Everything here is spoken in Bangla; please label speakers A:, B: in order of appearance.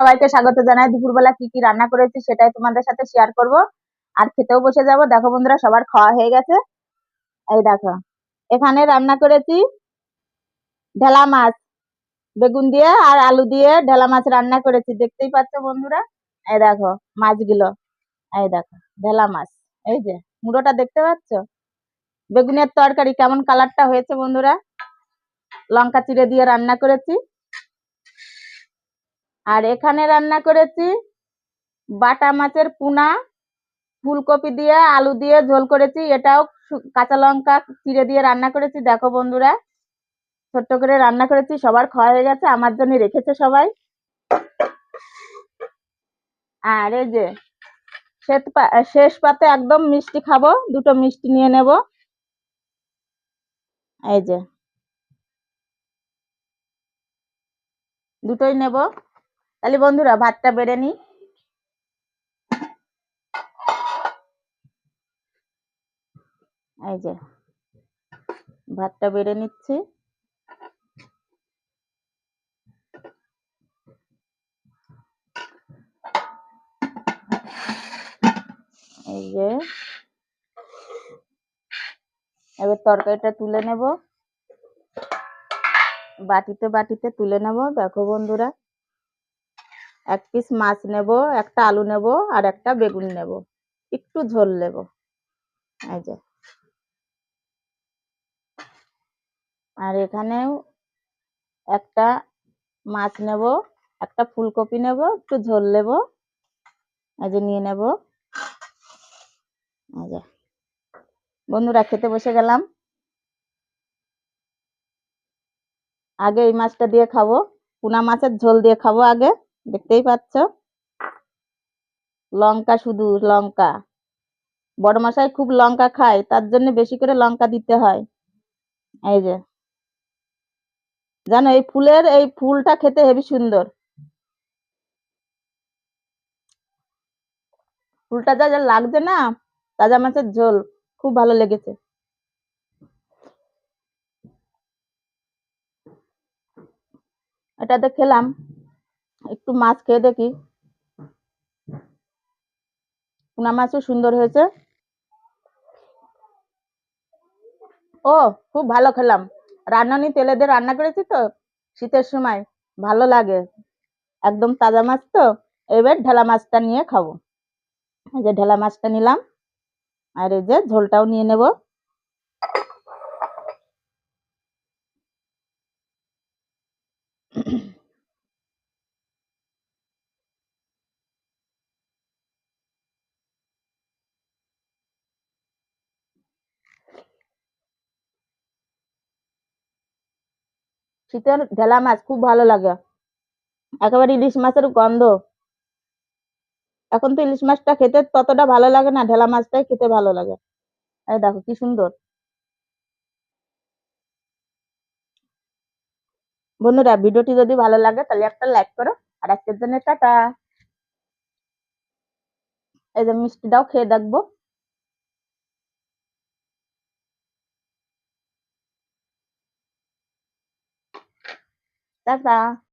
A: সবাইকে স্বাগত জানাই। দুপুরবেলা কি কি রান্না করেছি সেটাই তোমাদের সাথে শেয়ার করব। আর খেতেও বসে যাব। দেখো বন্ধুরা, সবার খাওয়া হয়ে গেছে। এই দেখো, এখানে রান্না করেছি ঢেলা মাছ, বেগুন দিয়ে আর আলু দিয়ে ঢেলা মাছ রান্না করেছি। দেখতেই পাচ্ছ বন্ধুরা? এই দেখো, মাছগুলো। এই দেখো, ঢেলা মাছ। এই যে, মুড়োটা দেখতে পাচ্ছ? বেগুনের তরকারি কেমন কালারটা হয়েছে বন্ধুরা? লঙ্কা চিড়ে দিয়ে রান্না করেছি। আর এখানে রান্না করেছি বাটা মাছের পুনা, ফুলকপি দিয়ে, আলু দিয়ে ঝোল করেছি। এটাও কাঁচা লঙ্কা চিড়ে দিয়ে রান্না করেছি। দেখো বন্ধুরা, ছোট্ট করে রান্না করেছি। সবার খাওয়া হয়ে গেছে, আমার জন্য রেখেছে সবাই। আর এই যে শেষ পাতে একদম মিষ্টি খাব, দুটো মিষ্টি নিয়ে নেব। এই যে, দুটোই নেব। তাহলে বন্ধুরা, ভাতটা বেড়ে নি এই যে, ভাতটা বেড়ে নিচ্ছি। এই যে, এবার তরকারিটা তুলে নেব। বাটিতে বাটিতে তুলে নেব। দেখো বন্ধুরা। এক পিস মাছ নেব, একটা আলু নেব আর একটা বেগুন নেব। একটু ঝোল নেব। এই যে। আর এখানেও একটা মাছ নেব, একটা ফুলকপি নেব, একটু ঝোল নেব। এই যে নিয়ে নেব। এই যে। বন্ধুরা, খেতে বসে গেলাম। আগে এই মাছটা দিয়ে খাব, পুনা মাছের ঝোল দিয়ে খাব আগে। দেখতেই পাচ্ছ? লঙ্কা শুধু, লঙ্কা। বড় মশাই খুব লঙ্কা খায়, তার জন্য বেশি করে লঙ্কা দিতে হয়। এই যে। জানো, এই ফুলের, এই ফুলটা খেতে হেবি সুন্দর। ফুলটা যা যা লাগছে না তাজা মাছের ঝোল, খুব ভালো লেগেছে। এটাতে খেলাম। একটু মাছ খেয়ে দেখি। পুনা মাছও সুন্দর হয়েছে। ও, খুব ভালো খেলাম। রান্নানি তেলে দিয়ে রান্না করেছি তো, শীতের সময়। ভালো লাগে। একদম তাজা মাছ তো। এবার ঢেলা মাছটা নিয়ে খাব। এই যে ঢেলা মাছটা নিলাম। আর এই যে ঝোলটাও নিয়ে নেব। শীতের ঢেলা মাছ খুব ভালো লাগে। একেবারে ইলিশ মাছের গন্ধ। এখন তো ইলিশ মাছটা খেতে ততটা ভালো লাগে না, ঢেলা মাছটাই খেতে ভালো লাগে। এই দেখো কি সুন্দর। বন্ধুরা, ভিডিওটি যদি ভালো লাগে তাহলে একটা লাইক করো। আর আজকের জন্য টাটা। এই যে মিষ্টিটাও খেয়ে দেখব। টাটা